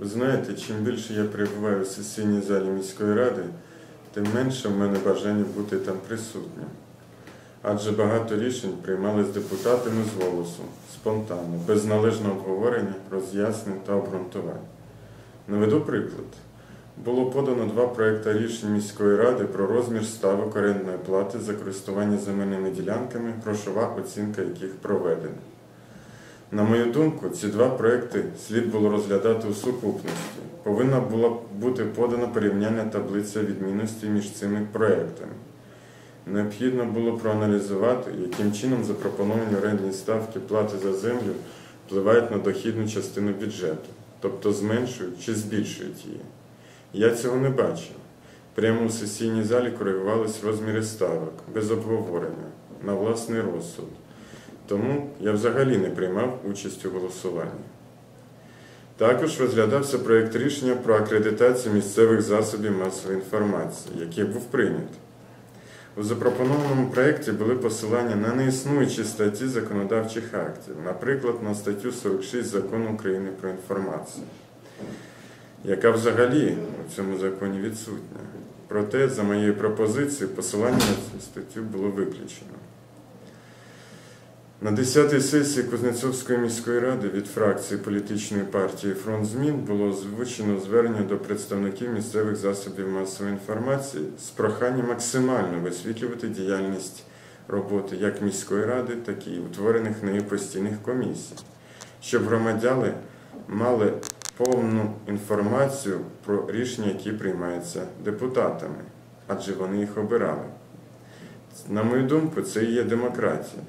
Ви знаєте, чим більше я перебуваю в сесійній залі міської ради, тим менше в мене бажання бути там присутнім. Адже багато рішень приймались депутатами з голосу, спонтанно, без належного обговорення, роз'яснень та обґрунтувань. Наведу приклад. Було подано два проекти рішень міської ради про розмір ставок орендної плати за користування земельними ділянками, грошова оцінка яких проведена. На мою думку, ці два проекти слід було розглядати у сукупності. Повинна була бути подана порівняння таблиця відмінності між цими проектами. Необхідно було проаналізувати, яким чином запропоновані орендні ставки плати за землю впливають на дохідну частину бюджету, тобто зменшують чи збільшують її. Я цього не бачив. Прямо у сесійній залі коригувались розміри ставок без обговорення на власний розсуд. Тому я взагалі не приймав участь у голосуванні. Також розглядався проєкт рішення про акредитацію місцевих засобів масової інформації, який був прийнятий. У запропонованому проєкті були посилання на неіснуючі статті законодавчих актів, наприклад, на статтю 46 Закону України про інформацію, яка взагалі у цьому законі відсутня. Проте, за моєю пропозицією, посилання на цю статтю було виключено. На 10-й сесії Кузнецовської міської ради від фракції політичної партії Фронт змін було озвучено звернення до представників місцевих засобів масової інформації з проханням максимально висвітлювати діяльність роботи як міської ради, так і утворених нею постійних комісій, щоб громадяни мали повну інформацію про рішення, які приймаються депутатами, адже вони їх обирали. На мою думку, це і є демократія.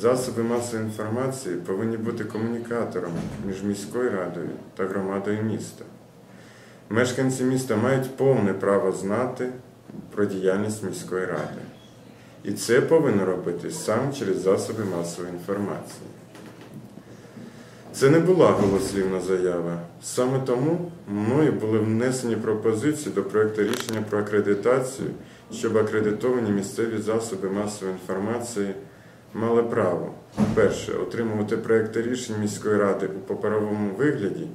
Засоби масової інформації повинні бути комунікаторами між міською радою та громадою міста. Мешканці міста мають повне право знати про діяльність міської ради. І це повинно робитись саме через засоби масової інформації. Це не була голослівна заява. Саме тому мною були внесені пропозиції до проєкту рішення про акредитацію, щоб акредитовані місцеві засоби масової інформації мали право перше отримувати проекти рішень міської ради у паперовому вигляді,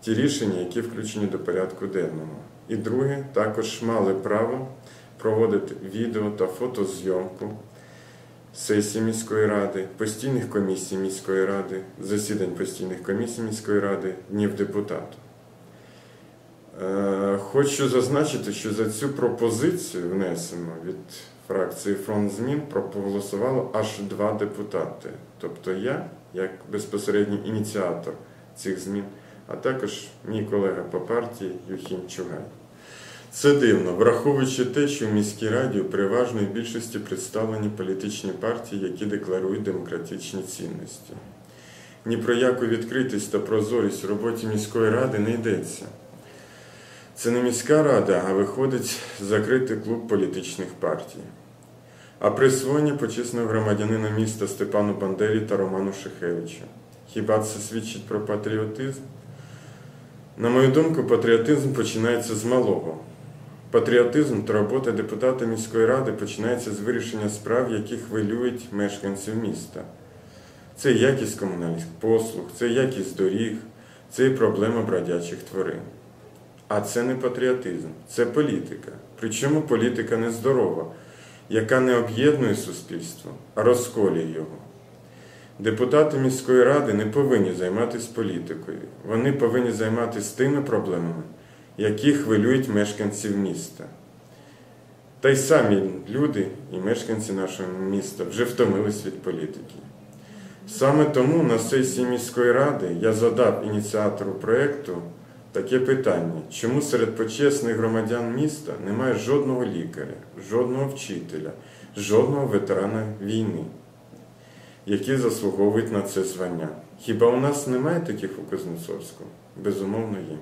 ті рішення, які включені до порядку денного. І друге, також мали право проводити відео та фотозйомку сесії міської ради, постійних комісій міської ради, засідань постійних комісій міської ради, днів депутату. Е, Хочу зазначити, що за цю пропозицію внесено від фракції Фронт змін проголосувало аж два депутати. Тобто я, як безпосередній ініціатор цих змін, а також мій колега по партії Юхім Чугай. Це дивно, враховуючи те, що в міській раді у переважної більшості представлені політичні партії, які декларують демократичні цінності. Ні про яку відкритість та прозорість у роботі міської ради не йдеться. Це не міська рада, а виходить закритий клуб політичних партій. А присвоєння почесного громадянина міста Степану Бандері та Роману Шехевичу. Хіба це свідчить про патріотизм? На мою думку, патріотизм починається з малого. Патріотизм та робота депутата міської ради починається з вирішення справ, які хвилюють мешканців міста. Це якість комунальних послуг, це якість доріг, це і проблема бродячих тварин. А це не патріотизм, це політика. Причому політика нездорова, яка не об'єднує суспільство, а розколює його. Депутати міської ради не повинні займатися політикою. Вони повинні займатися тими проблемами, які хвилюють мешканців міста. Та й самі люди і мешканці нашого міста вже втомились від політики. Саме тому на сесії міської ради я задав ініціатору проєкту таке питання: чому серед почесних громадян міста немає жодного лікаря, жодного вчителя, жодного ветерана війни, які заслуговують на це звання? Хіба у нас немає таких у Кузнецовську? Безумовно, є.